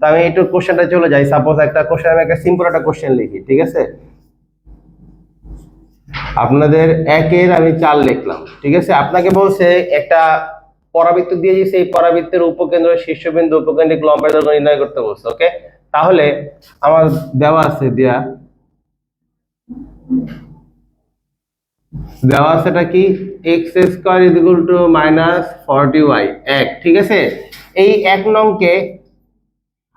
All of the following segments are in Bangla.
তো আমি একটু কোশ্চেনটা চলে যাই। সাপোজ একটা কোশ্চেন, আমি একটা সিম্পল একটা কোশ্চেন লিখি, ঠিক আছে? আপনাদের একের আমি চার লিখলাম, ঠিক আছে? আপনাকে বলছে একটা পরাবৃত্ত দিয়ে দিয়েছে, এই পরাবৃত্তের উপকেন্দ্র শীর্ষবিন্দু উপকেন্দ্রিক লম্বের দৈর্ঘ্য নির্ণয় করতে বলছে, ওকে? তাহলে আমার দেওয়া আছে দেয়া। দেওয়া আছে এটা কি? X square equal to minus forty y এক, ঠিক আছে? এই এক নংকে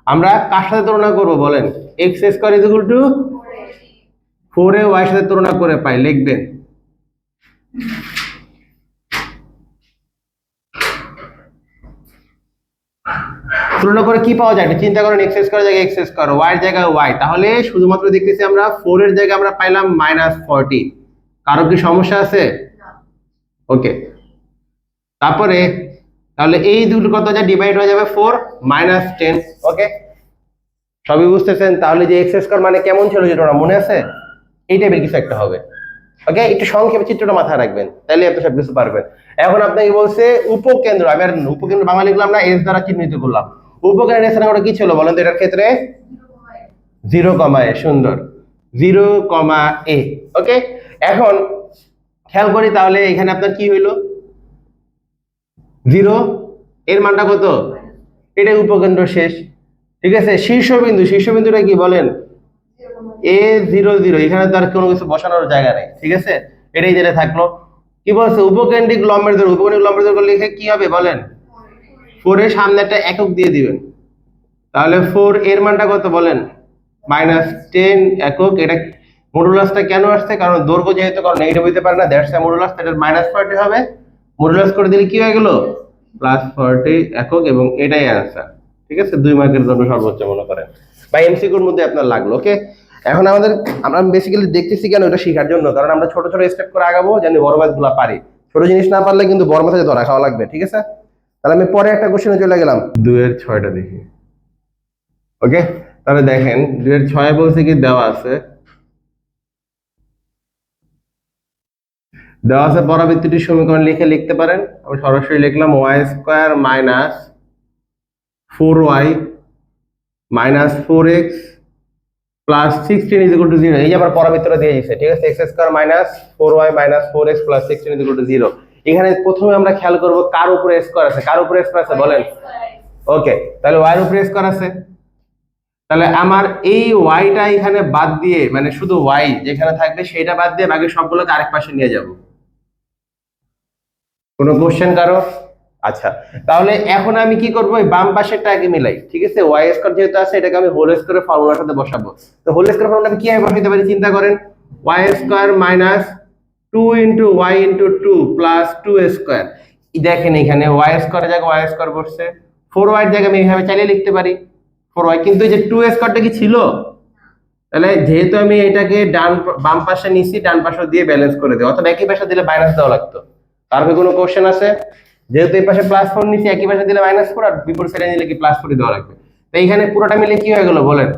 আমরা কার সাথে তুলনা করব বলেন? X square is equal to four a y সাথে তুলনা করে পাই লিখবেন। তুলনা করে কি পাওয়া যায়? চিন্তা করেন এক্স স্কোয়ার জায়গায় এক্স স্কোয়ার ওয়াই এর জায়গায় ওয়াই তাহলে শুধুমাত্র দেখতেছি আমরা ফোর এর জায়গায় আমরা পাইলাম মাইনাস ফর্টি কারও কি সমস্যা আছে? ওকে তারপরে তাহলে এই দুটো কত যা ডিভাইড হয়ে যাবে ফোর মাইনাস টেন ওকে সবই বুঝতেছেন? তাহলে যে এক্স স্কোয়ার মানে কেমন ছিল চিত্রটা মনে আছে? এই টাইপের কিছু একটা হবে ওকে একটু সংক্ষেপে চিত্রটা মাথায় রাখবেন, তাহলে আপনি সব কিছু পারবেন। এখন আপনাকে বলছে উপকেন্দ্র, আমি আর উপকেন্দ্র বাংলা লিখলাম না এস দ্বারা চিহ্নিত করলাম। উপকেন্দ্র এস কি ছিল বলেন তো এটার ক্ষেত্রে? জিরো কমা এ সুন্দর। জিরো কমা এ ওকে এখন খেয়াল করি তাহলে এখানে আপনার কি হইল? জিরো, এর মানটা কত? এটাই উপকেন্দ্র শেষ। ঠিক আছে? শীর্ষবিন্দু, শীর্ষবিন্দুটা কি বলেন? এ জিরো জিরো, এখানে তো আর কোনো কিছু বসানোর জায়গা নেই, ঠিক আছে? এটাই যেটা থাকল। কি বলছে? উপকেন্দ্রিক লম্বের দৈর্ঘ্য, উপকেন্দ্রিক লম্বের দৈর্ঘ্য লিখে কি হবে বলেন? ফোর এর সামনে একটা একক দিয়ে দিবেন। তাহলে ফোর এর মানটা কত বলেন? মাইনাস টেন একক। এটা মডুলাসটা কেন আসছে? কারণ দৈর্ঘ্য যেহেতু কারণ নেগেটিভ হইতে পারে না দ্যাটস মডুলাস এটা মাইনাস ফর্টি হবে। মডুলাস করে দিলে কি হয়ে গেল? প্লাস ফর্টি একক এবং এটাই অ্যান্সার ঠিক আছে? দুই মার্কের জন্য সর্বোচ্চ মনে করেন। বা এমসিকিউর মধ্যে আপনার লাগল ওকে এখন আমাদের আমরা বেসিক্যালি দেখতেছি কেন এটা শেখার জন্য কারণ আমরা ছোট ছোট স্টেপ করে আগাবো জানি বড় মাছগুলো পারি। ছোট জিনিস না পারলে কিন্তু বড় ম্যাথে ধরা খাওয়া লাগবে ঠিক আছে? তাহলে আমি পরে একটা কোশ্চেনে চলে গেলাম। দুয়ের ছয়টা দেখি। ওকে তাহলে দেখেন দুয়ের ছয় বলছে কি দেওয়া আছে। দেওয়া আছে পরাবৃত্তিটির সমীকরণ লিখে লিখতে পারেন। আমি সরাসরি লিখলাম y square minus four y minus four x plus sixteen is to zero. এই যে আমার পরাবৃত্তটা দিয়ে দিয়েছে, ঠিক আছে? X square minus four y minus four x plus sixteen is to zero. এখানে প্রথমে আমরা খেয়াল করব কার উপরে স্কোয়ার আছে। কার উপরে স্কোয়ার আছে? বলেন। ওকে, তাহলে ওয়াই উপরে স্কোয়ার আছে। তাহলে আমার এই ওয়াইটা এখানে বাদ দিয়ে মানে শুধু ওয়াই যেখানে থাকবে সেটা বাদ দিয়ে বাকি সবগুলোকে আরেক পাশে নিয়ে যাব। কোনো কোশ্চেন কারও? আচ্ছা তাহলে এখন আমি কি করব? বাম পাশেরটা আগে মিলাই, ঠিক আছে? ওয়াই স্কোয়ার যেহেতু আছে, এটাকে আমি হোল স্কোয়ারের ফর্মুলার সাথে বসাবো। তো হোল স্কোয়ার ফর্মুলা কীভাবে বসাইতে পারি, চিন্তা করেন? Y square minus two into y into two plus two square দেখেন এখানে ওয়াই স্কোয়ারের জায়গায় ওয়াই স্কোয়ার বসছে ফোর ওয়াই জায়গায় আমি এইভাবে চালিয়ে লিখতে পারি। ফোর ওয়াই কিন্তু যে টু স্কোয়ারটা কি ছিল? তাহলে যেহেতু আমি এটাকে ডান বাম পাশে নিছি ডান পাশে দিয়ে ব্যালেন্স করে দিই অথবা একই পাশে দিলে মাইনাস দেওয়া লাগতো। তার কোনো কোশ্চেন আছে? যেহেতু এই পাশে প্লাস ফোর নিছি একই পাশে দিলে মাইনাস ফোর আর বিপরীত সাইডে নিলে কি প্লাস ফোরই দেওয়া লাগবে? তো এইখানে পুরোটা মিলে কি হয়ে গেল বলেন?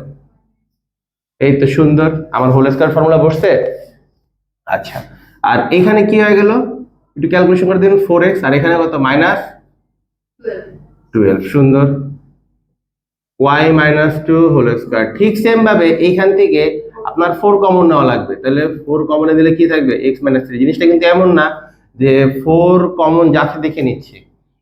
এই তো সুন্দর, আমার হোল স্কয়ার ফর্মুলা বসছে। আচ্ছা আর এখানে কি হয়ে গেল? একটু ক্যালকুলেশন করে দিন ফোর এক্স আর এখানে কত? মাইনাস টুয়েলভ সুন্দর। Y minus two whole square ঠিক সেম ভাবে এইখান থেকে আপনার ফোর কমন নেওয়া লাগবে। তাহলে ফোর কমনে দিলে কি থাকবে? এক্স মাইনাস থ্রি জিনিসটা কিন্তু এমন না। যে ফোর কমন যাচ্ছে দেখে নিচ্ছে।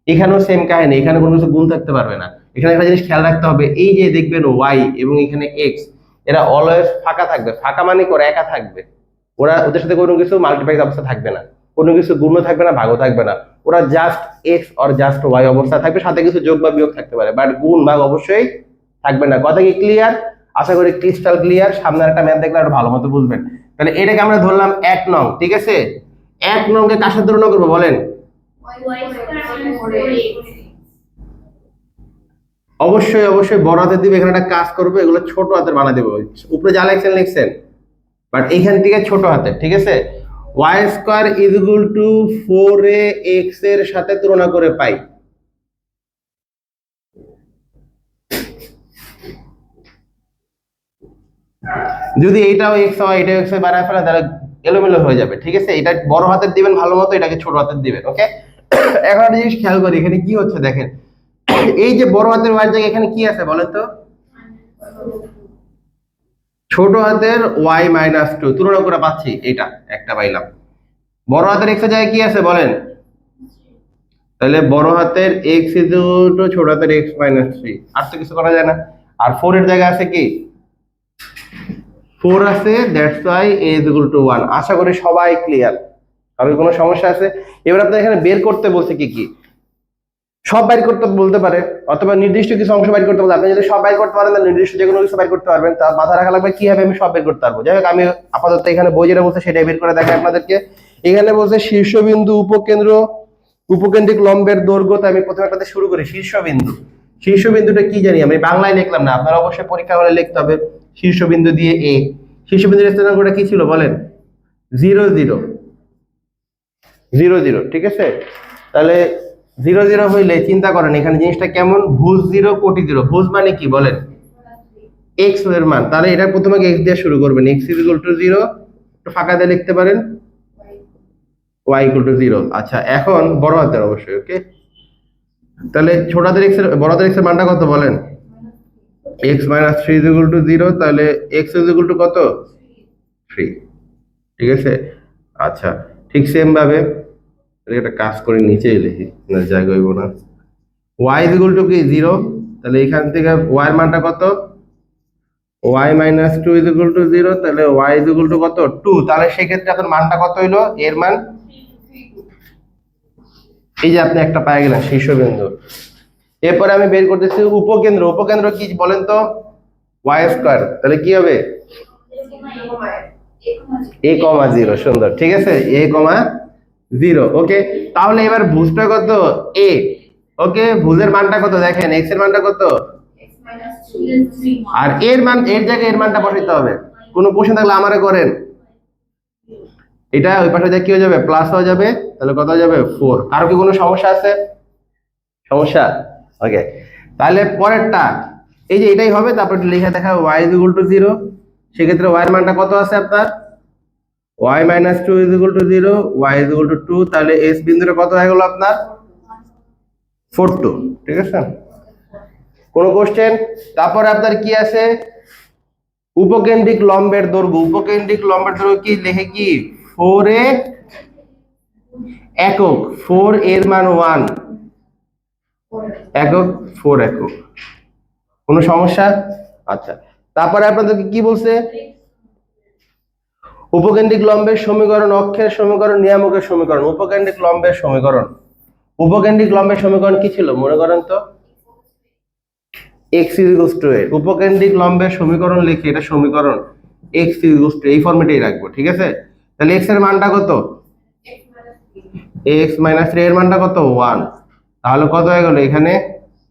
এখানেও সেম কাহিনী, এখানে কোনো কিছু গুণ থাকতে পারবে না। এখানে একটা জিনিস খেয়াল রাখতে হবে, এই যে দেখবেন ওয়াই এবং এখানে এক্স এরা অলওয়েজ ফাঁকা থাকবে। ফাঁকা মানে ওরা একা থাকবে। ওরা ওদের সাথে কোনো কিছু মাল্টিপ্লাইজ অবস্থা থাকবে না। কোনো কিছু গুণ থাকবে না, ভাগও থাকবে না। ওরা just x or just y অবস্থা থাকবে, সাথে কিছু যোগ বা বিয়োগ থাকতে পারে। বাট গুণ, ভাগ অবশ্যই থাকবে না। কথা কি ক্লিয়ার আশা করি ক্রিস্টাল ক্লিয়ার সামনের একটা ম্যাথ দেখলে আরও ভালো মতো বুঝবেন। তাহলে এটাকে আমরা ধরলাম এক নং, ঠিক আছে? এক নংকে কার সাথে তুলনা করব বলেন? অবশ্যই অবশ্যই বড় হাতের দিবে, এখানে একটা কাজ করবে, এগুলো ছোট হাতের বানা দেবো। উপরে যা লিখছেন লিখছেন। বাট এইখান থেকে ছোট হাতে ঠিক আছে? Y square is equal to four a এক্সের সাথে তুলনা করে পাই। যদি এইটাও এক্স হয় এটাও এক্স হয়, বানায় ফেলে, তাহলে এলোমেলো হয়ে যাবে, ঠিক আছে? এটা বড় হাতের দিবেন, ভালো মতো এটাকে ছোট হাতের দিবেন ওকে এখন একটা জিনিস খেয়াল করি, এখানে কি হচ্ছে দেখেন। এই যে বড় হাতের ওয়াই জায়গায় এখানে কি আছে বলেন তো? ছোট হাতের ওয়াই মাইনাস টু তুলনা করে পাচ্ছি এটা, একটা পাইলাম। বড় হাতের এক্সের জায়গায় কি আছে বলেন? তাহলে বড় হাতের এক্স টু ছোট হাতের এক্স মাইনাস থ্রি আর তো কিছু করা যায় না। আর ফোর এর জায়গায় আছে কি? ফোর আছে that's y a is equal to one আশা করি সবাই ক্লিয়ার কারোর কোনো সমস্যা আছে? এবার আপনার এখানে বের করতে বলছে কি কি? সব বাইর করতে বলতে পারে, অথবা নির্দিষ্ট কিছু অংশ বাইর করতে বলতে আপনি যদি সব বাইর করতে পারেন, তাহলে নির্দিষ্ট যে কোনো কিছু বাইর করতে পারবেন। তার মাথা রাখা লাগবে কীভাবে আমি সব বের করতে পারব। যাই হোক, আমি আপাতত এখানে বই যেটা বলছে, সেটাই বের করে দেখাই আপনাদেরকে। এখানে বলছে শীর্ষবিন্দু উপকেন্দ্র, উপকেন্দ্রিক লম্বের দৈর্ঘ্য আমি প্রথমে আপনাদের শুরু করি, শীর্ষবিন্দু। শীর্ষবিন্দুটা কি জানি, আমি বাংলায় লিখলাম না, আপনার অবশ্যই পরীক্ষা হলে লিখতে হবে। শীর্ষবিন্দু দিয়ে এ শীর্ষবিন্দুর স্থানাঙ্কটা কি ছিল বলেন? Zero zero. জিরো জিরো, ঠিক আছে? তাহলে জিরো জিরো হইলে চিন্তা করেন, এখানে জিনিসটা কেমন? ভুজ জিরো, কোটি জিরো। ভুজ মানে কি বলেন? এক্সের মান। তাহলে এটা প্রথমে এক্স দিয়ে শুরু করবেন। X is equal to zero একটু ফাঁকা দিয়ে লিখতে পারেন। ওয়াই ইকুয়াল টু জিরো আচ্ছা এখন বড় হাতের অবশ্যই ওকে তাহলে ছোট হাতের এক্সের বড় হাতের এক্সের মানটা কত বলেন? X minus three is equal to zero তাহলে এক্স ইজ ইকুয়াল টু কত? থ্রি ঠিক আছে? আচ্ছা ঠিক সেম ভাবে তাহলে একটা কাজ করে নিচেই লিখি, না জায়গা হইব না। ওয়াই ইজ ইকুয়াল টু কি? জিরো তাহলে এখান থেকে ওয়াই মানটা কত? Y minus two is equal to zero তাহলে ওয়াই ইজ ইকুয়াল টু কত? টু তাহলে সেক্ষেত্রে আপনার মানটা কত হইল? এর মান? এই যে আপনি একটা পাই গেলেন, শীর্ষবিন্দু। এরপরে আমি বের করতেছি উপকেন্দ্র। উপকেন্দ্র কি বলেন তো? ওয়াই স্কোয়ার তাহলে কি হবে? এ কমা জিরো সুন্দর। ঠিক আছে? এ কমা জিরো ওকে তাহলে এবার ভুজটা কত? এ ওকে ভুজের মানটা কত? দেখেন এক্সের মানটা কত? আর এর মান, এর জায়গায় এর মানটা বসাইতে হবে। কোনো প্রশ্ন থাকলে আমারে করেন। এটা ওই পাশে যা কি হয়ে যাবে? প্লাস হয়ে যাবে। তাহলে কত হয়ে যাবে? ফোর কারও কি কোনো সমস্যা আছে? সমস্যা? ওকে তাহলে পরেরটা, এই যে এটাই হবে, তারপর লিখে দেখা y is equal to zero সেক্ষেত্রে ওয়াই এর মানটা কত আছে আপনার? Y minus two is equal to zero y is equal to two two S বিন্দুটা কত হয়ে গেল আপনার? ফোর টু ঠিক আছে? কোনো কোশ্চেন তারপরে আপনার কি আছে? উপকেন্দ্রিক লম্বের দৈর্ঘ্য। উপকেন্দ্রিক লম্বের দৈর্ঘ্য কি? লেখে কি? ফোর এ একক ফোর এর মান ওয়ান একক, ফোর একক। কোনো সমস্যা? আচ্ছা। তারপরে আপনাদেরকে কি বলছে? উপকেন্দ্রিক লম্বের সমীকরণ, অক্ষের সমীকরণ, নিয়ামকের সমীকরণ। উপকেন্দ্রিক লম্বের সমীকরণ। উপকেন্দ্রিক লম্বের সমীকরণ কি ছিল? মনে করেন তো? এক্স ইকুয়ালস টু এ উপকেন্দ্রিক লম্বের সমীকরণ লিখে এটা সমীকরণ এক্স ইকুয়ালস টু এই ফর্মেটেই রাখব, ঠিক আছে? তাহলে এক্সের মানটা কত? এক্স মাইনাস থ্রি এর মানটা কত? ওয়ান তাহলে কত হয়ে গেল? এখানে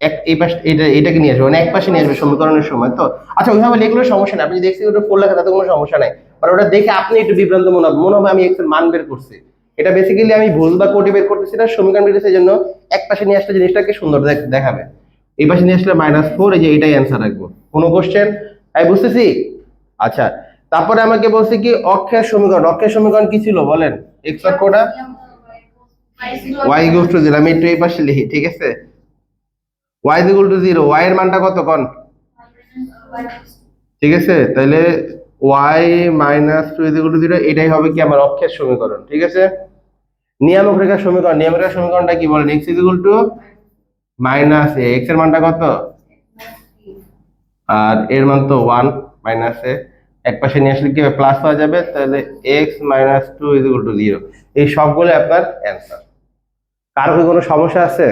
এক, এই পাশে, এটা, এটাকে নিয়ে আসবে। মানে এক পাশে নিয়ে আসবে সমীকরণের সময়, তো? আচ্ছা ওইভাবে লিখলেও সমস্যা নেই। আপনি যদি এক্স ওটা ফোর লেখা, তাতে কোনো সমস্যা নাই। আর ওটা দেখে আপনি একটু বিভ্রান্ত মনে হবে মনে হবে আমি এক্সের মান বের করছি। এটা বেসিক্যালি আমি ভুল বা কোটি বের করতেছি না, সমীকরণ বের জন্য এক পাশে নিয়ে আসলে জিনিসটাকে সুন্দর দেখাবে। এই পাশে নিয়ে আসলে মাইনাস ফোর এই যে এটাই অ্যান্সার রাখব। কোনো কোশ্চেন আমি বুঝতেছি? আচ্ছা তারপরে আমাকে বলছে কি, অক্ষের সমীকরণ। অক্ষের সমীকরণ কি ছিল বলেন? এক্স অক্ষটা ওয়াই ইকুয়াল টু জিরো আমি একটু এই পাশে লিখি, ঠিক আছে? Y equal to zero y এর মানটা কত কোন? ঠিক আছে? তাহলে y minus two equal to zero এটাই হবে কি আমার অক্ষের সমীকরণ, ঠিক আছে? নিয়ামক রেখার সমীকরণ, নিয়ামক রেখার সমীকরণটা কি বলেন x equal to minus a এক্সের মানটা কত? আর এর মান তো ওয়ান মাইনাস এ এক পাশে নিয়ে আসলে কি প্লাস হয়ে যাবে, তাহলে x minus two is to zero এই সবগুলো আপনার অ্যান্সার কারও কি কোনো সমস্যা আছে?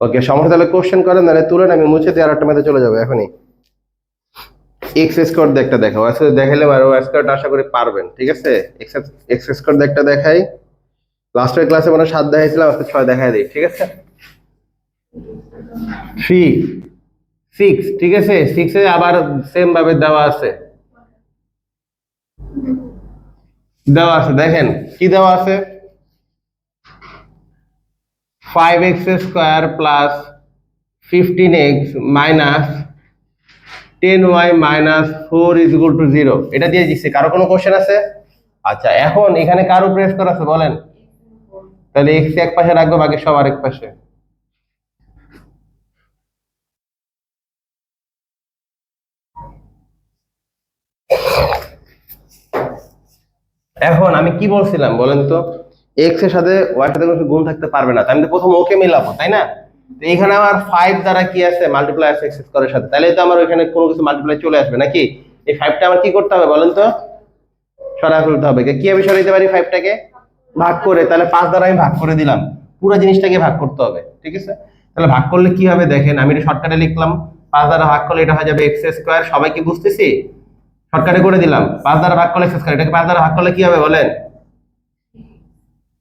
ওকে, সমস্যা তাহলে কোশ্চেন করেন, তাহলে তুলেন আমি মুছে দিয়ে আর একটা মেতে চলে যাব, এখনই। এক্স স্কোয়ার দেখটা দেখাও আজকে দেখালে আর ও স্কোয়ারটা আশা করি পারবেন, ঠিক আছে? এক্স স্কোয়ার দেখটা দেখাই। লাস্টের ক্লাসে মানে সাত দেখাইছিলাম, আজকে ছয় দেখাই দিই, ঠিক আছে? থ্রি সিক্স ঠিক আছে? সিক্সে আবার সেম ভাবে দেওয়া আছে। দেওয়া আছে, দেখেন, কি দেওয়া আছে? Five x square plus fifteen x minus ten y minus four is equal to zero এটা দিয়ে দিচ্ছে। কারও কোনো কোশ্চেন আছে? আচ্ছা এখন এখানে কারও প্রেস করা আছে বলেন? তাহলে এক্স এক পাশে রাখব, বাকি সব আরেক পাশে। এখন আমি কি বলছিলাম বলেন তো? এক্সের সাথে ওয়াই সাথে কোনো গুণ থাকতে পারবে না। আমি তো প্রথম ওকে মিলাবো, তাই না? তো এখানে আমার ফাইভ দ্বারা কি আছে? মাল্টিপ্লাই আছে এক্স স্কোয়ারের সাথে। তাহলে তো আমার ওইখানে কোনো কিছু মাল্টিপ্লাই চলে আসবে নাকি? এই ফাইভটা আমার কি করতে হবে বলেন তো? সরা ফেলতে হবে। কি কীভাবে সরাইতে পারি ফাইভটাকে ভাগ করে। তাহলে পাঁচ দ্বারা আমি ভাগ করে দিলাম। পুরো জিনিসটাকে ভাগ করতে হবে, ঠিক আছে? তাহলে ভাগ করলে কি হবে দেখেন, আমি এটা শর্টকাটে লিখলাম। পাঁচ দ্বারা ভাগ করলে এটা হয়ে যাবে এক্স স্কোয়ার সবাই কি বুঝতেছি? শর্টকাটে করে দিলাম। পাঁচ দ্বারা ভাগ করলে এক্স স্কোয়ার এটাকে পাঁচ দ্বারা ভাগ করলে কি হবে বলেন?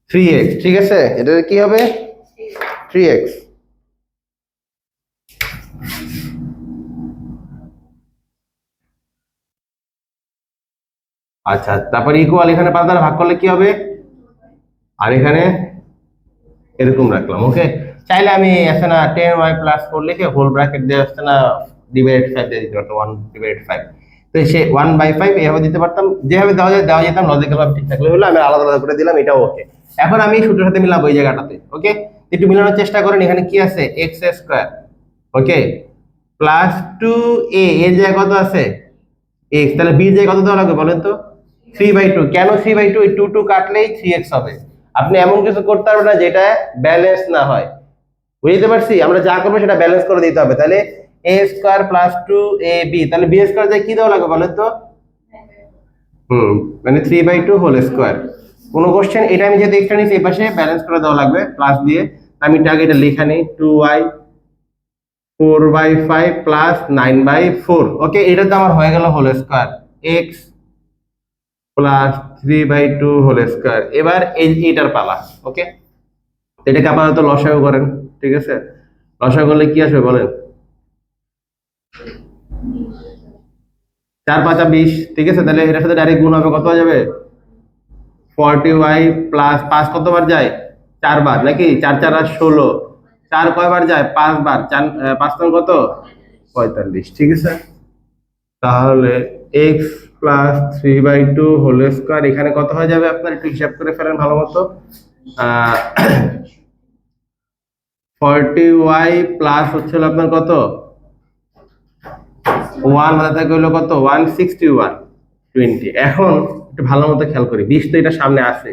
থ্রি এক্স ঠিক আছে? এটা কি হবে? থ্রি এক্স আচ্ছা তারপর ইকুয়াল এখানে পাঁচ দ্বারা ভাগ করলে কি হবে? আর এখানে এরকম রাখলাম ওকে চাইলে আমি আছে না টেন ওয়াই প্লাস ফোর লিখে হোল ব্র্যাকেট দিয়ে আসছে না ডিভাইড ফাইভ দিয়ে দিতে পারতাম ওয়ান ডিভাইড ফাইভ তো সে ওয়ান বাই ফাইভ এভাবে দিতে পারতাম, যেভাবে দেওয়া যায়, দেওয়া যেতাম লজিক্যাল ভাবে ঠিক থাকলে হলো, আমি আলাদা আলাদা করে দিলাম, এটাও ওকে এখন আমি সূত্রের সাথে মিলাবো এই জায়গাটাতে ওকে একটু মিলানোর চেষ্টা করেন এখানে কি আছে? X square okay plus two a এর জায়গায় কত আছে? এক্স তাহলে বি জায়গায় কত দেওয়া লাগবে বলেন তো? থ্রি বাই টু কেন three by two two two কাটলেই three x হবে। আপনি এমন কিছু করতে পারবেন না যেটা ব্যালেন্স না হয়। বুঝতে পারছি? আমরা যা করব সেটা ব্যালেন্স করে দিতে হবে। তাহলে a square plus two a b তাহলে বি স্কোয়ার দিয়ে কি দেওয়া লাগবে বলেন তো? হুম মানে three by two whole square কোনো কোশ্চেন এটা আমি যেহেতু এক্সট্রা নিচ্ছি এই পাশে ব্যালেন্স করে দেওয়া লাগবে প্লাস দিয়ে। আমি এটাকে এটা লেখা নেই two y four by five plus nine by four okay এটা তো আমার হয়ে গেল whole square x plus three by two whole square এবার এই, এইটার পালা ওকে এটাকে আপাতত লসাগু করেন, ঠিক আছে? লসাগু করলে কি আসবে বলেন? চার পাঁচা বিশ, ঠিক আছে? তাহলে এটার সাথে ডাইরেক্ট গুণ হবে, কত যাবে? ফর্টি ওয়াই প্লাস পাঁচ কতবার যায়? চারবার, নাকি? চার চার আর ষোলো। চার কয়বার যায়? পাঁচবার। চার পাঁচ নং কত? পঁয়তাল্লিশ। ঠিক আছে? তাহলে x plus three by two whole square এখানে কত হয়ে যাবে আপনার? একটু হিসাব করে ফেলেন ভালো মতো। ফর্টি ওয়াই প্লাস হচ্ছিল আপনার কত? ওয়ান হাতে থাকে হলো কত? ওয়ান সিক্সটি ওয়ান টোয়েন্টি এখন একটু ভালো মতো খেয়াল করি। বিষ তো এটা সামনে আছে।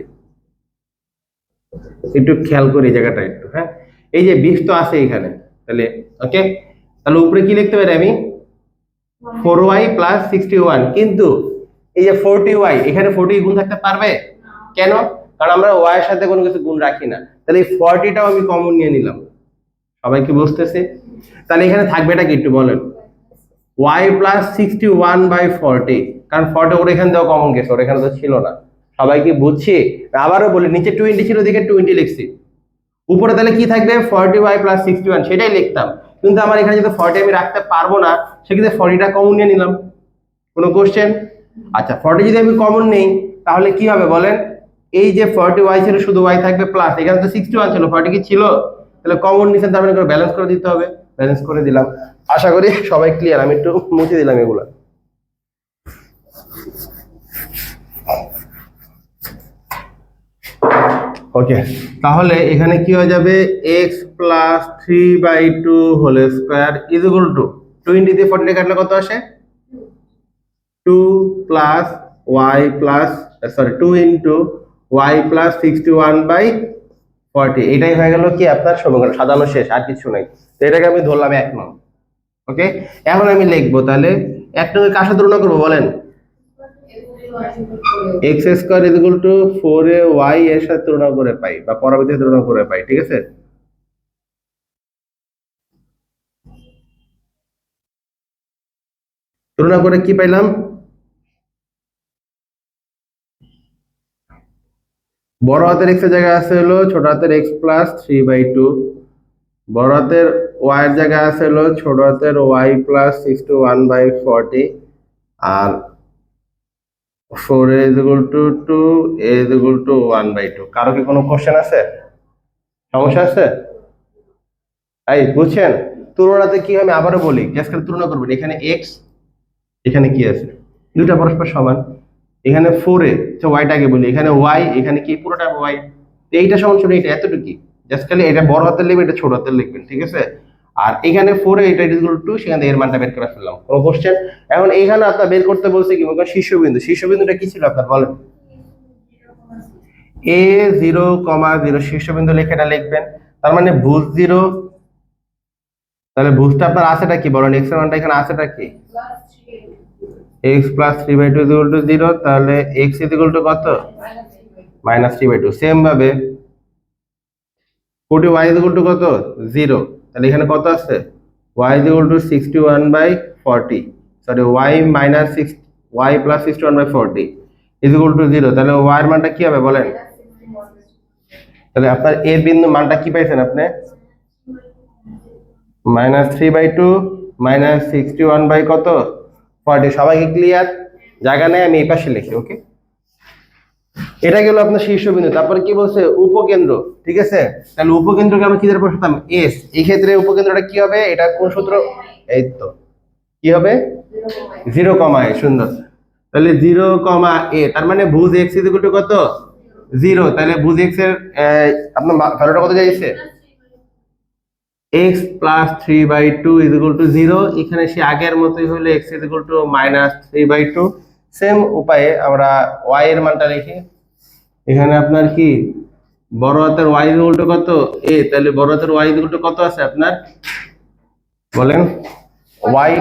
একটু খেয়াল করি জায়গাটা একটু হ্যাঁ? এই যে বিষ তো আছে এখানে, তাহলে ওকে তাহলে উপরে কি লিখতে পারি আমি? Four y plus sixty one কিন্তু এই যে ফোরটি ওয়াই এখানে ফোরটি গুণ থাকতে পারবে? কেন? কারণ আমরা ওয়াই এর সাথে কোনো কিছু গুণ রাখি না। তাহলে এই ফর্টিটাও আমি কমন নিয়ে নিলাম। সবাই কি বুঝতেছে? তাহলে এখানে থাকবেটা কি একটু বলেন? Y plus sixty one by forty কারণ ফর্টি ওর এখানে দেওয়া কমন গেছে ওর এখানে তো ছিল না। সবাই কি বুঝছি? আবারও বলি, নিচে টোয়েন্টি ছিল দেখে টোয়েন্টি লিখছি। উপরে তাহলে কি থাকবে? Forty y plus sixty one সেটাই লিখতাম। কিন্তু আমার এখানে যদি ফর্টি আমি রাখতে পারব না, সেক্ষেত্রে ফর্টিটা কমন নিয়ে নিলাম। কোনো কোশ্চেন আচ্ছা ফর্টি যদি আমি কমন নেই, তাহলে কি হবে বলেন? এই যে ফর্টি ওয়াই ছিল, শুধু ওয়াই থাকবে প্লাস এখানে তো সিক্সটি ওয়ান ছিল ফর্টি কি ছিল? তাহলে কমন নিছেন তার মানে ব্যালেন্স করে দিতে হবে। ব্যালেন্স করে দিলাম। আশা করি সবাই ক্লিয়ার আমি একটু মুছে দিলাম এগুলা। ওকে তাহলে এখানে কি হয়ে যাবে? X plus three by two whole square is equal to twenty দিয়ে ফর্টি কাটলে কত আসে? Two plus y plus sorry two into y plus sixty one by forty এটাই হয়ে গেল কি আপনার সমীকরণ? সাজানো শেষ, আর কিছু নাই। তো এটাকে আমি ধরলাম এক নং। ওকে এখন আমি লিখব তাহলে, এক নং কার সাথে তুলনা করব বলেন? X square is to four a y এর সাথে তুলনা করে পাই, বা পরবর্তীতে তুলনা করে পাই, ঠিক আছে? তুলনা করে কি পাইলাম? বড় হাতের এক্সের জায়গায় আছে হলো ছোট হাতের x plus three by two বড় হাতের ওয়াই এর জায়গায় আছে হলো ছোট হাতের y plus sixty one by forty R four a is equal to two a is equal to one by two কারও কি কোনো কোশ্চেন আছে? সমস্যা আছে? এই, বুঝছেন? তুলনাতে কি আমি আবারও বলি জাস্ট খালি তুলনা করবেন। এখানে এক্স এখানে কি আছে? দুইটা পরস্পর সমান। এখানে ফোর এ ওয়াইটাকে বলি। এখানে ওয়াই এখানে কি? পুরোটা ওয়াই এইটা সমান সমান এটা এতটুকু। জাস্ট খালি এটা বড় হাতের লিখবেন, এটা ছোট হাতের লিখবেন, ঠিক আছে? আর এখানে ফোর এটা ইকুয়াল টু সেখানে এর মানটা বের করে ফেললাম। কোনো কোশ্চেন এখন এখানে আপনার বের করতে বলছে কি? মনে শীর্ষবিন্দু। শীর্ষবিন্দুটা কি ছিল আপনার? বলেন। এ জিরো কমা জিরো শীর্ষবিন্দু লেখাটা লিখবেন। তার মানে ভুজ জিরো তাহলে ভুজটা আপনার আছেটা কি? বলেন এক্সের মানটা এখানে আছেটা কি? X plus three by two two zero তাহলে এক্স ইকুয়াল টু কত? Minus three by two same ভাবে। ফোর্টি ওয়াই ইকুয়াল টু কত? জিরো তাহলে এখানে কত আছে y is equal to sixty one by forty sorry y minus six y plus sixty one by forty is equal to zero তাহলে ওয়াই এর মানটা কি হবে বলেন? তাহলে আপনার এর বিন্দু মানটা কি পাইছেন আপনি? Minus three by two minus sixty one by কত? ফর্টি সবাইকে ক্লিয়ার জায়গা নেই, আমি এই পাশে লিখি ওকে এটা গেল আপনার শীর্ষবিন্দু তারপরে কি বলছে? উপকেন্দ্র। ঠিক আছে? তাহলে উপকেন্দ্রকে আমরা কি দ্বারা বসাতাম? এস এই ক্ষেত্রে উপকেন্দ্রটা কি হবে? এটা কোন সূত্র? এই তো। কি হবে? জিরো কমা এ, সুন্দর। তাহলে জিরো কমা এ, তার মানে ভুজ এক্স টু কত? জিরো। তাহলে ভুজ এক্সের আপনার ভ্যালুটা কত যাইছে x plus three by two is to zero এখানে সে আগের মতোই হলো x is to minus three by two same উপায়ে আমরা ওয়াই এর মানটা লিখি। এখানে আপনার কি? বড় হাতের ওয়াই ইজ ইকুয়াল টু কত? এ তাহলে বড় হাতের ওয়াই ইজ ইকুয়াল টু কত আছে আপনার? বলেন। ওয়াই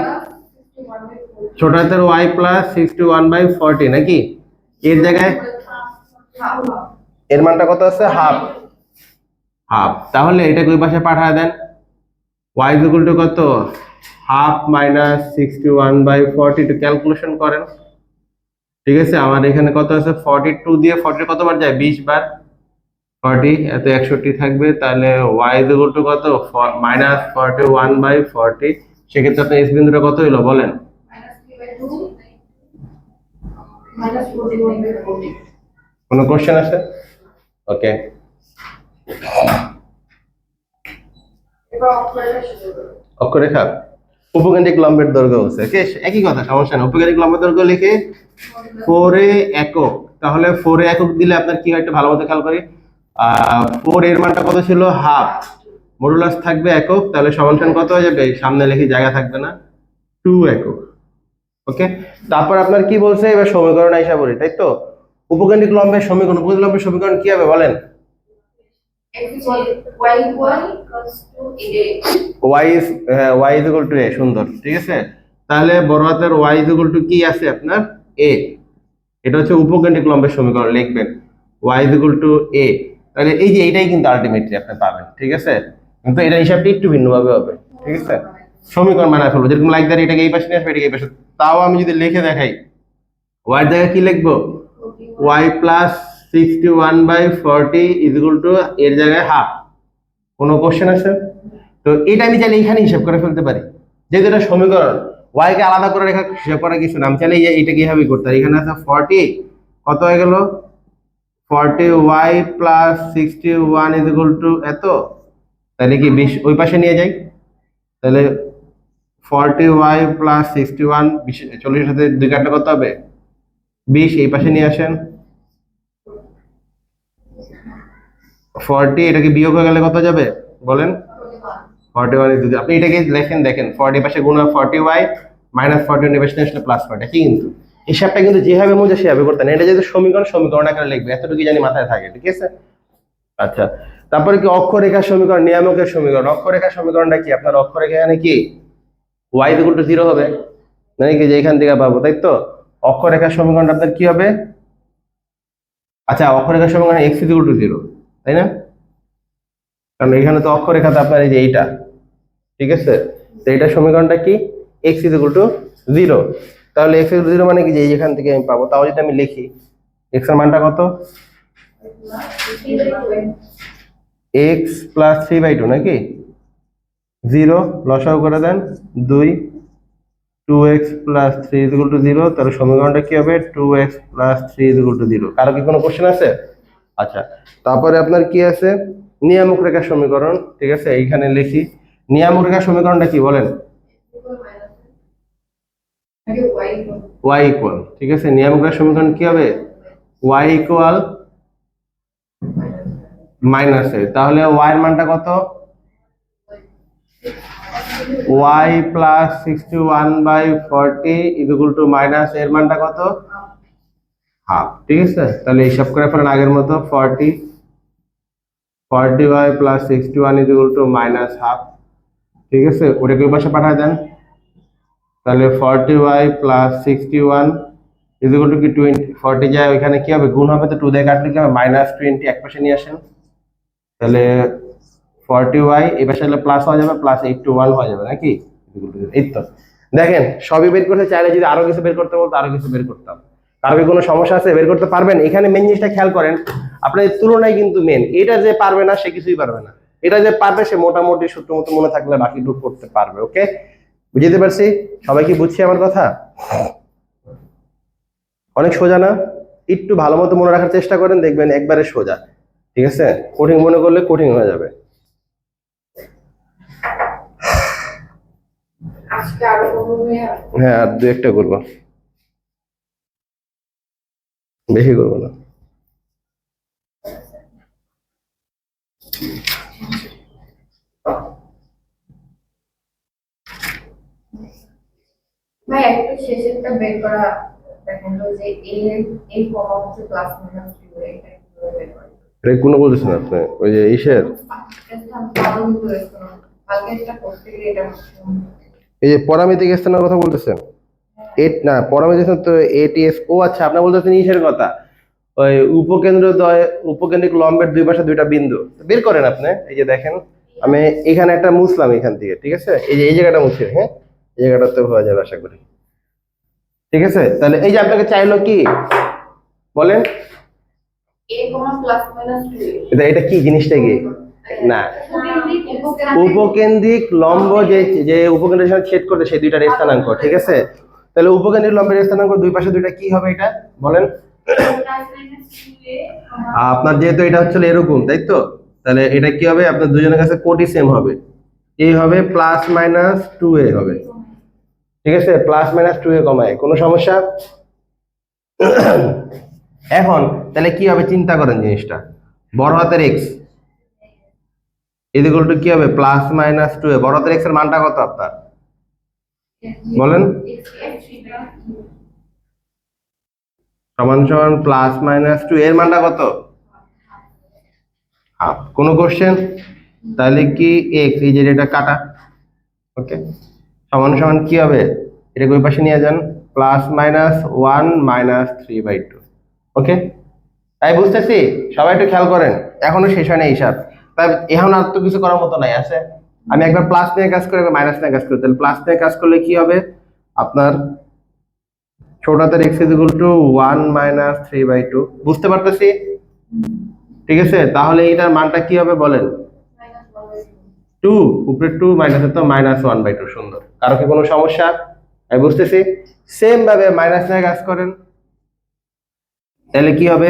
ছোট হাতের y plus sixty one by forty নাকি? এর জায়গায় এর মানটা কত আছে? হাফ হাফ তাহলে এটাকে ওই পাশে পাঠিয়ে দেন? ওয়াই ইকুয়াল কত? Half minus sixty one by forty two calculation করেন। ঠিক আছে? আমার এখানে কত আছে? ফর্টি টু দিয়ে ফর্টি কতবার যায়? বিশ বার ফর্টি এত একষট্টি থাকবে, তাহলে ওয়াই ইকুয়াল টু কত? Minus forty one by forty সেক্ষেত্রে আপনার এস বিন্দুটা কত হলো বলেন? কোনো কোশ্চেন আছে? ওকে অক্ষরেখা, উপকেন্দ্রিক লম্বের দৈর্ঘ্য হচ্ছে একই কথা, সমস্যা না উপকেন্দ্রিক লম্বের দৈর্ঘ্য লিখে ফোরে একক। তাহলে ফোরে একক দিলে আপনার কি হয়? একটু ভালো মতো খেয়াল করি। ফোর এর মানটা কত ছিল? হাফ মডুলাস থাকবে একক, তাহলে সমান কত হয়ে যাবে? সামনে লিখে জায়গা থাকবে না। টু একক। ওকে তারপর আপনার কি বলছে? এবার সমীকরণ আইসা বলি তাই তো? উপকেন্দ্রিক লম্বের সমীকরণ, উপকেন্দ্রিক লম্বের সমীকরণ কি হবে বলেন? এ সুন্দর। ঠিক আছে? তাহলে বড় হাতের ওয়াই টু কি আছে আপনার? এ এটা হচ্ছে উপকেন্দ্রিক লম্বের সমীকরণ, লিখবেন ওয়াই ইকুয়াল টু এ তাহলে এই যে এইটাই কিন্তু আলটিমেটলি আপনি পাবেন, ঠিক আছে? কিন্তু এটা হিসাবটা একটু ভিন্নভাবে হবে, ঠিক আছে? সমীকরণ বানায় ফেলব, যেরকম লাইক দ্যাট এটাকে এই পাশে নিয়ে আসবে, এটাকে এই পাশে। তাও আমি যদি লিখে দেখাই ওয়াই জায়গায় কি লিখব? Y plus sixty one by forty is equal to এর জায়গায় হাফ কোনো কোশ্চেন আছে? তো এটা আমি চাইলে এখানে হিসাব করে ফেলতে পারি, যেহেতু এটা সমীকরণ ওয়াই কে আলাদা করে রেখা করা কিছু না। আমি চাইলে এইটা কীভাবে করতে পারি? এখানে আছে ফর্টি কত হয়ে গেল? Forty y plus sixty one is equal to এত? তাহলে কি বিশ ওই পাশে নিয়ে যাই? তাহলে forty y plus sixty one চল্লিশের সাথে দুই কাটলে কত হবে? বিশ, এই পাশে নিয়ে আসেন। ফর্টি এটাকে বিয়োগ হয়ে গেলে কত যাবে? বলেন। ফর্টি ওয়ান যদি আপনি এটাকে লেখেন, দেখেন ফর্টি পাশে গুণ forty y minus forty one পাশে প্লাস ফর্টি কি কিন্তু। হিসাবটা কিন্তু যেভাবে মজা সেভাবে করতেন এটা যেহেতু সমীকরণ সমীকরণ আকারে লিখবে এতটুকু জানি মাথায় থাকে, ঠিক আছে? আচ্ছা তারপরে কি অক্ষরেখার সমীকরণ, নিয়ামকের সমীকরণ? অক্ষরেখার সমীকরণটা কি? আপনার অক্ষরেখা এখানে কি? ওয়াই ইকুয়াল টু জিরো হবে। নাকি কি যে এখান থেকে পাবো, তাই তো? অক্ষরেখার সমীকরণটা আপনার কি হবে? আচ্ছা অক্ষরেখার সমীকরণ এক্স ইকুয়াল টু জিরো তাই না? কারণ এখানে তো অক্ষরেখাতে আপনার এই যে এইটা। ঠিক আছে? তো এইটার সমীকরণটা কি? X is equal to zero তাহলে এক্স ইকুয়াল জিরো মানে কি? যে এখান থেকে আমি পাবো, তাও যদি আমি লিখি এক্সের মানটা কত? X plus three by two নাকি? জিরো লসাও করে দেন, দুই two x plus three equal to zero তাহলে সমীকরণটা কি হবে? Two x plus three equal to zero কারও কি কোনো কোশ্চেন আছে? আচ্ছা তারপরে আপনার কি আছে? নিয়ামক রেখার সমীকরণ, ঠিক আছে? এইখানে লিখি নিয়ামক রেখার সমীকরণটা কি বলেন? ওয়াই ইকুয়াল ঠিক আছে? নিয়ামক রেখার সমীকরণ কি হবে? ওয়াই ইকুয়াল মাইনাস তাহলে ওয়াই মানটা কত? Y plus sixty one by forty equal to minus এর মানটা কত? হাফ ঠিক আছে? তাহলে হিসাব করে ফেলেন আগের মতো forty forty y plus sixty one equal to minus half ঠিক আছে? ওটাকে ওই পাশে পাঠায় দেন? তাহলে forty y plus sixty one is equal to কি টোয়েন্টি ফর্টি যায় ওইখানে কি হবে? গুণ হবে তো টু দিয়ে কাটলে কি হবে? মাইনাস টোয়েন্টি এক পাশে নিয়ে আসেন। তাহলে ফর্টি ওয়াই এই পাশে হলে প্লাস হয়ে যাবে প্লাস এইট টু ওয়ান হয়ে যাবে, নাকি? এই তো। দেখেন, সবই বের করতে চাইলে যদি আরও কিছু বের করতে বলতো, আরও কিছু বের করতাম। কারও কোনো সমস্যা আছে? বের করতে পারবেন? এখানে মেন জিনিসটা খেয়াল করেন, আপনার তুলনায় কিন্তু মেন এটা যে পারবে না, সে কিছুই পারবে না। এটা যে পারবে সে মোটামুটি সূত্র মতো মনে থাকলে বাকি বাকিটুকু করতে পারবে ওকে বুঝতে পারছি? সবাই কি বুঝছি আমার কথা? অনেক সোজা না? একটু ভালো মতো মনে রাখার চেষ্টা করেন দেখবেন একবারে সোজা ঠিক আছে? কঠিন মনে করলে কঠিন হয়ে যাবে। হ্যাঁ আর দু একটা করব। বেশি করব না। ভাই একটু শেষেরটা বের করা দেখেন যে এ এই কমা হচ্ছে প্লাস মাইনাস টু এটা বের করা এটা কোনো বলতেছেন আপনি? ওই যে ইসের? এটা এই যে পরামিতিক স্থানের কথা বলতেছেন? এট না পরামিতিক তো এটিএস। ও আচ্ছা আপনি বলতেছেন ইসের কথা। ওই উপকেন্দ্র দ্বয় উপকেন্দ্রিক লম্বের দুই পাশে দুইটা বিন্দু। বের করেন আপনি এই যে দেখেন। আমি এখানে একটা মুছলাম এখান থেকে ঠিক আছে? এই যে এই জায়গাটা মুছে হ্যাঁ? জায়গাটাতে হয়ে যাবে আশা করি। ঠিক আছে? তাহলে এই যে আপনাকে চাইলো কি? বলেন। এটা এটা কি জিনিসটা কি? না। উপকেন্দ্রিক লম্ব যে যে উপকেন্দ্রের সাথে ছেদ করতে সেই দুইটার স্থানাঙ্ক ঠিক আছে? তাহলে উপকেন্দ্রিক লম্বের স্থানাঙ্ক দুই পাশে দুইটা কি হবে এটা? বলেন। আপনার যেহেতু এটা হচ্ছে এরকম তাই তো? তাহলে এটা কি হবে? আপনার দুজনের কাছে কোটি সেম হবে। এ হবে প্লাস মাইনাস টু এ হবে। ঠিক আছে? প্লাস মাইনাস টু এ কমায়। কোনো সমস্যা? এখন, তাহলে কি হবে? চিন্তা করেন জিনিসটা। বড় হাতের এক্স ইকুয়াল টু কি হবে? Plus minus two a. বড় হাতের এক্সের মানটা কত আপনার? বলেন। সমান সমান প্লাস মাইনাস টু এর মানটা কত? কোনো কোশ্চেন তাহলে কি এক্স এই যে কাটা। ওকে সমান সমান কি হবে? এটা ওই পাশে নিয়ে যান। Plus minus one minus three by two okay তাই বুঝতেছি? সবাই একটু খেয়াল করেন। এখনও শেষ হয় না হিসাব তাই এখন আর তো কিছু করার মতো নাই আছে? আমি একবার প্লাস নিয়ে কাজ করে মাইনাস নিয়ে কাজ করি তাহলে প্লাস নিয়ে কাজ করলে কি হবে? আপনার ছোট হাতের x is equal to one minus three by two বুঝতে পারতেছি? ঠিক আছে? তাহলে এটার মানটা কি হবে বলেন? টু উপরে টু মাইনাস তো মাইনাস ওয়ান বাই টু সুন্দর। কারও কি কোনো সমস্যা? আমি বুঝতেছি। সেম ভাবে মাইনাস নিয়ে কাজ করেন। তাহলে কি হবে?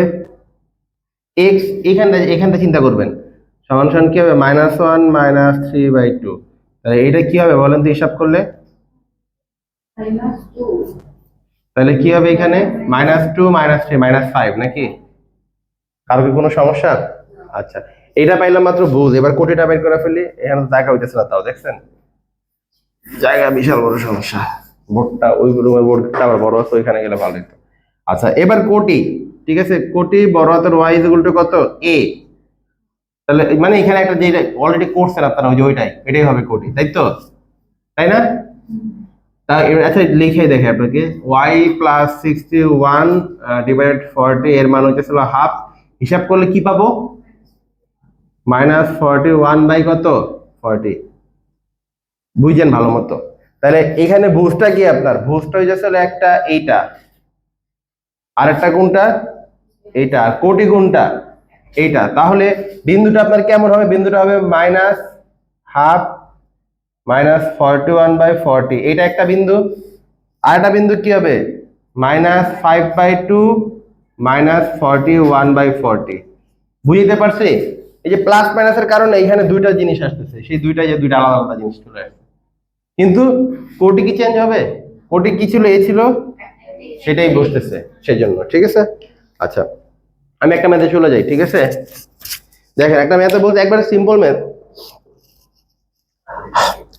এক্স এখানটা এখানটা চিন্তা করবেন। সমান সমান কি হবে? Minus one minus three by two তাহলে এটা কি হবে বলেন তো হিসাব করলে? তাহলে কি হবে এখানে? Minus two minus three minus five নাকি? কারও কি কোনো সমস্যা? আচ্ছা। এটা পাইলাম মাত্র বুঝ। এবার কোটিটা বের করে ফেলি। এখানে দেখা হইতেছে না তাও দেখছেন? জায়গা বিশাল বড় সমস্যা। বোর্ডটা, ওই রুমের বোর্ডটা আবার বড় আছে, ওইখানে গেলে ভালো হতো আচ্ছা এবার কোটি, ঠিক আছে? কোটি বড় হাতের ওয়াই ইজ টু কত? এ তাহলে মানে এখানে একটা যে অলরেডি করছেন আপনারা ওই যে ওইটাই, এটাই হবে কোটি, তাই তো? তাই না? তা আচ্ছা লিখে দেখে আপনাকে। Y plus sixty one divide forty এর মান হচ্ছে ছিল হাফ হিসাব করলে কি পাবো? মাইনাস ফর্টি ওয়ান বাই কত? ফর্টি বুঝছেন ভালো মতো? তাহলে এখানে ভুজটা কি আপনার? ভুজটা হয়ে যাচ্ছে একটা এইটা। আর একটা কোনটা? এইটা। আর কোটি কোনটা? এইটা। তাহলে বিন্দুটা আপনার কেমন হবে? বিন্দুটা হবে minus half minus forty one by forty এটা একটা বিন্দু। আর একটা বিন্দু কি হবে? Minus five by two minus forty one by forty বুঝতে পারছি? এই যে প্লাস মাইনাসের কারণে এখানে দুইটা জিনিস আসতেছে। সেই দুইটা যে দুইটা আলাদা আলাদা জিনিস চলে আসছে। কিন্তু কোটি কি চেঞ্জ হবে? কোটি কি ছিল, এ ছিল? সেটাই বুঝতেছে সেই জন্য ঠিক আছে? আচ্ছা আমি একটা ম্যাথে চলে যাই, ঠিক আছে? দেখেন, একটা ম্যাথে বলতে একবারে সিম্পল ম্যাথ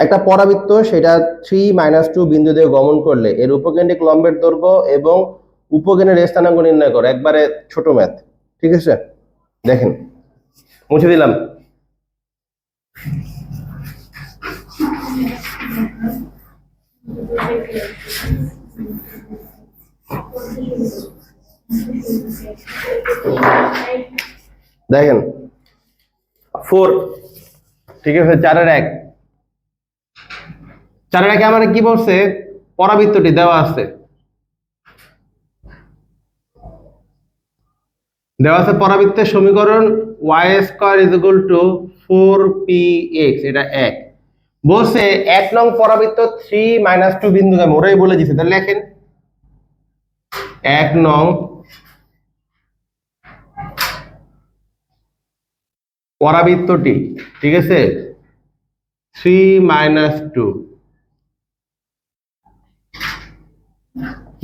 একটা পরাবৃত্ত, সেটা থ্রি মাইনাস টু বিন্দু দিয়ে গমন করলে এর উপকেন্দ্রিক লম্বের দৈর্ঘ্য এবং উপজ্ঞানের স্থানাঙ্ক নির্ণয় করো, একবারে ছোট ম্যাথ ঠিক আছে? দেখেন, মুছে দিলাম। দেখেন ফোর ঠিক আছে, চারের এক। চারের একে আমার কি বলছে? পরাবৃত্তটি দেওয়া আছে। দেওয়া আছে পরাবৃত্তের সমীকরণ y square is equal to four p x এটা এক। বলছে এক নং পরাবৃত্ত থ্রি মাইনাস টু বিন্দু বিন্দুগামী ওরাই বলে দিছে তাহলে লেখেন, এক নং পরাবৃত্তটি, ঠিক আছে? থ্রি মাইনাস টু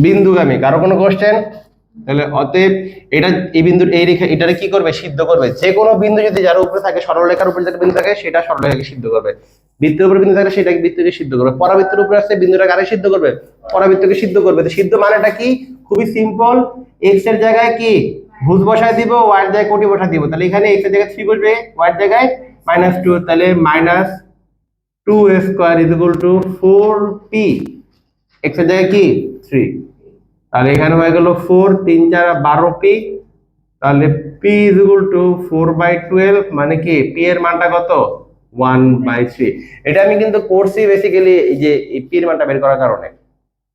বিন্দুগামী, কারও কোনো কোশ্চেন তাহলে অতএব এটা, এই বিন্দু, এই রেখা, এটারে কি করবে? সিদ্ধ করবে। যে কোনো বিন্দু যদি যার উপরে থাকে, সরলরেখার উপরে যেটা বিন্দু থাকে, সেটা সরলরেখাকে সিদ্ধ করবে। বৃত্তের উপর বিন্দু থাকে সেটাকে বৃত্তকে সিদ্ধ করবে। পরাবৃত্তের উপরে আছে বিন্দুটাকে আরে সিদ্ধ করবে। পরাবৃত্তকে সিদ্ধ করবে। তো সিদ্ধ মানেটা কি? খুবই সিম্পল এক্সের জায়গায় কি? ভুজ বসায় দিব ওয়াই এর জায়গায় কোটি বসায় দিব। তাহলে এখানে এক্সের জায়গায় থ্রি বসবে ওয়াই এর জায়গায় মাইনাস টু তাহলে minus two square is equal to four p এক্সের জায়গায় কি? থ্রি তাহলে এখানে হয়ে গেল ফোর তিন, চার বারো পি তাহলে p is equal to four by twelve মানে কি? পি এর মানটা কত? ওয়ান বাই থ্রি এটা আমি কিন্তু করছি বেসিক্যালি এই যে পি এর মানটা বের করার কারণে।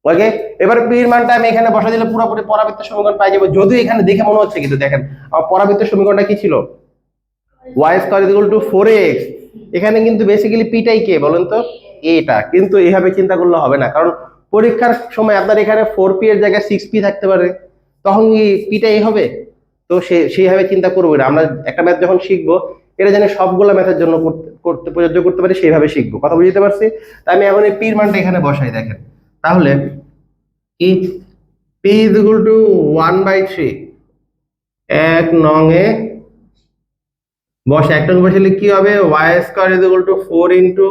ওকে এবার পি এর মানটা আমি এখানে বসা দিলে পুরোপুরি পরাবৃত্ত সমীকরণ পাই যাব। যদিও এখানে দেখে মনে হচ্ছে কিন্তু দেখেন, আমার পরাবৃত্ত সমীকরণটা কি ছিল? Y square to four x এখানে কিন্তু বেসিক্যালি পিটাই কে বলেন তো? এটা কিন্তু এইভাবে চিন্তা করলে হবে না। কারণ পরীক্ষার সময় আপনার এখানে ফোর পি এর জায়গায় সিক্স পি থাকতে পারে। তখন কি পিটাই হবে? তো সে সেইভাবে চিন্তা করব না। আমরা একটা ম্যাথ যখন শিখব এটা যেন সবগুলো ম্যাথের জন্য করতে প্রযোজ্য করতে পারি, সেইভাবে শিখব। কথা বুঝতে পারছি? তাই আমি এখন এই পির মানটা এখানে বসাই, দেখেন। তাহলে কি? P is equal to one by three এক নং এ বসে, একটা বসালে কি হবে? Y square is equal to four into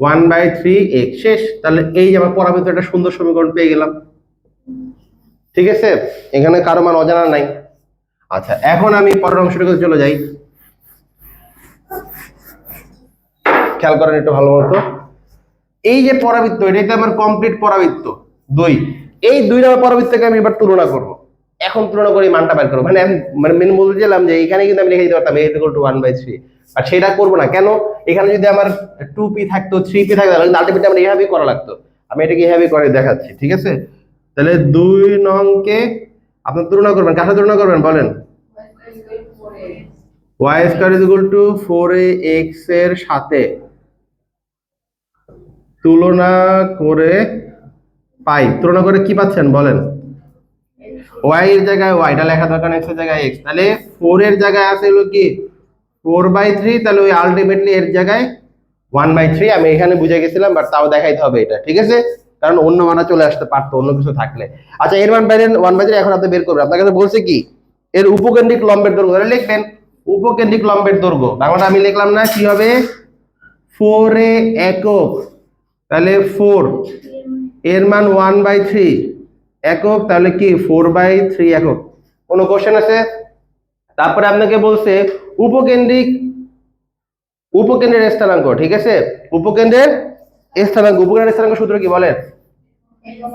one by three x শেষ। তাহলে এই যে আমার পরাবৃত্ত, একটা সুন্দর সমীকরণ পেয়ে গেলাম। ঠিক আছে? এখানে কারও মান অজানা নাই। আচ্ছা এখন আমি পরের অংশটাকে চলে যাই। খেয়াল করেন একটু ভালো মতো। এই যে পরাবৃত্ত, এটা তো আমার কমপ্লিট পরাবৃত্ত, দুই। এই দুই নম্বর পরাবৃত্তকে আমি এবার তুলনা করব। এখন তুলনা করে মানটা বের করব। মানে আমি মানে মেন বলছিলাম যে এখানে কিন্তু আমি লিখে দিতে পারতাম eight two one by three আর সেটা করব না। কেন? এখানে যদি আমার টু পি থাকতো থ্রি পি থাকতো, তাহলে আলটিমেটলি আমার এইভাবেই করা লাগতো। আমি এটাকে এইভাবেই করে দেখাচ্ছি, ঠিক আছে? তাহলে দুই নংকে আপনার তুলনা করবেন। কাছে তুলনা করবেন? বলেন। Y square is equal to four a এক্সের সাথে। তুলনা করে পাই। তুলনা করে কি পাচ্ছেন বলেন? ওয়াই এর জায়গায় ওয়াই এটা লেখা দরকার এক্সের জায়গায় এক্স তাহলে ফোর এর জায়গায় আছে হলো কি? ফোর বাই থ্রি তাহলে ওই আলটিমেটলি এর জায়গায় ওয়ান বাই থ্রি আমি এখানে বুঝে গেছিলাম বাট তাও দেখাইতে হবে এটা, ঠিক আছে? কারণ অন্য মানা চলে আসতে পারতো, অন্য কিছু থাকলে। আচ্ছা এর one by one by three এখন আপনি বের করবেন আপনার কাছে বলছে কি? এর উপকেন্দ্রিক লম্বের দৈর্ঘ্য, তাহলে লিখবেন, উপকেন্দ্রিক লম্বের দৈর্ঘ্য। বাংলাটা আমি লিখলাম না, কি হবে? ফোর একক। তাহলে ফোর এর মান ওয়ান বাই থ্রি একক, তাহলে কি? ফোর বাই থ্রি একক। কোনো কোশ্চেন আছে? তারপরে আপনাকে বলছে, উপকেন্দ্রিক, উপকেন্দ্রের স্থানাঙ্ক, ঠিক আছে? উপকেন্দ্রের স্থানাঙ্ক উপকেন্দ্রের স্থানাঙ্ক সূত্র কি বলেন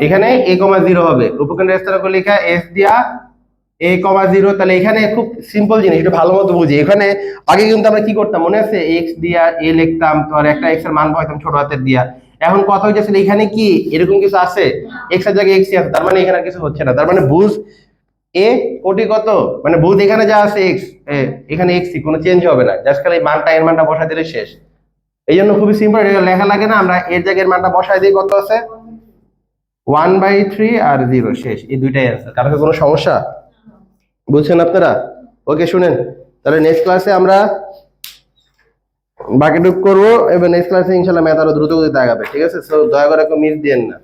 এখানে এ কমা জিরো হবে। উপকেন্দ্রের স্থানাঙ্ক লেখা এস দিয়া এ কমা জিরো তাহলে এখানে খুব সিম্পল জিনিস একটু ভালো মতো বুঝি। এখানে আগে কিন্তু আমরা কি করতাম? মনে আছে এক্স দিয়া এ লিখতাম, তো আর একটা এক্সের মান পাইতাম ছোট হাতের দিয়া। এখন কথা হচ্ছে এখানে কি? এরকম কিছু আছে? এক্সের জায়গায় এক্স আছে, তার মানে এখানে কিছু হচ্ছে না। তার মানে বুঝ এ কোটি কত? মানে বুধ এখানে যা আছে এক্স এখানে এক্স কোনো চেঞ্জ হবে না। জাস্ট খালি মানটা, এর মানটা বসাই দিলে শেষ। এই জন্য খুবই সিম্পল এটা লেখা লাগে না? আমরা এর জায়গায় মানটা বসাই দিই, কত আছে? ওয়ান বাই থ্রি আর জিরো শেষ। এই দুইটাই অ্যান্সার কারও কোনো সমস্যা? বুঝছেন আপনারা? ওকে শুনেন। তাহলে নেক্সট ক্লাসে আমরা বাকিটুক করব এবং নেক্সট ক্লাসে ইনশাল্লাহ ম্যাথ আরও দ্রুত গতিতে আগাবে, ঠিক আছে? সো দয়া করে মিস দিয়েন না।